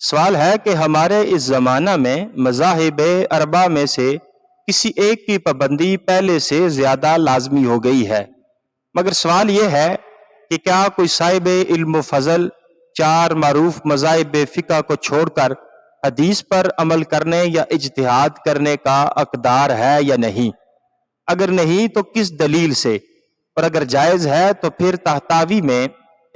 सवाल है कि हमारे इस ज़माना में मजाहिब अरबा में से किसी एक की पाबंदी पहले से ज़्यादा लाजमी हो गई है। मगर सवाल यह है कि क्या कोई साहिब इल्म फजल, चार मरूफ मजाहिब फ़िका को छोड़कर हदीस पर अमल करने या इजतहाद करने का अकदार है या नहीं? अगर नहीं तो किस दलील से? और अगर जायज़ है तो फिर तहतावी में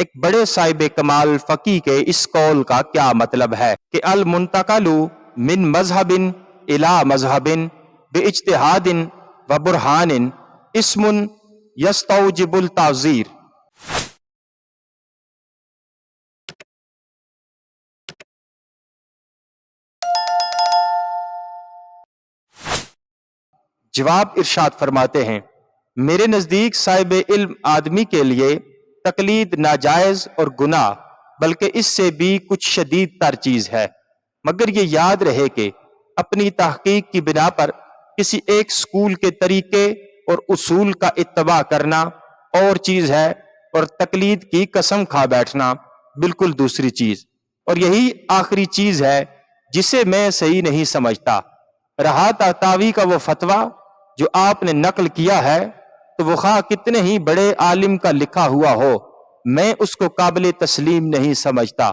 एक बड़े साहिब कमाल फ़की के इस कौल का क्या मतलब है कि अल मुंतकलु मिन मजहबिन इला मजहबिन बे इज्तिहादिन व बुरहानिन इसमुन यस्तौजिबुल ताज़ीर। जवाब इरशाद फरमाते हैं, मेरे नज़दीक साहिब इल्म आदमी के लिए तकलीद, नाजायज और गुनाह, बल्कि इससे भी कुछ शदीद तर चीज़ है। मगर ये याद रहे कि अपनी तहकीक की बिना पर किसी एक स्कूल के तरीके और उसूल का इत्तबा करना और चीज़ है और तकलीद की कसम खा बैठना बिल्कुल दूसरी चीज़। और यही आखिरी चीज़ है जिसे मैं सही नहीं समझता। रहा तावी का वो फतवा जो आपने नकल किया है तो वो खा कितने ही बड़े आलिम का लिखा हुआ हो। मैं उसको काबिल तस्लीम नहीं समझता।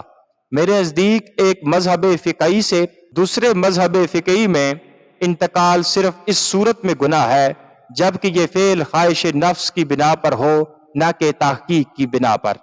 मेरे नज़दीक एक मज़हब फ़िकई से दूसरे मज़हब फ़िकई में इंतकाल सिर्फ़ इस सूरत में गुना है, जबकि ये फेल ख्वाहिश नफ्स की बिना पर हो, ना के तहकीक की बिना पर।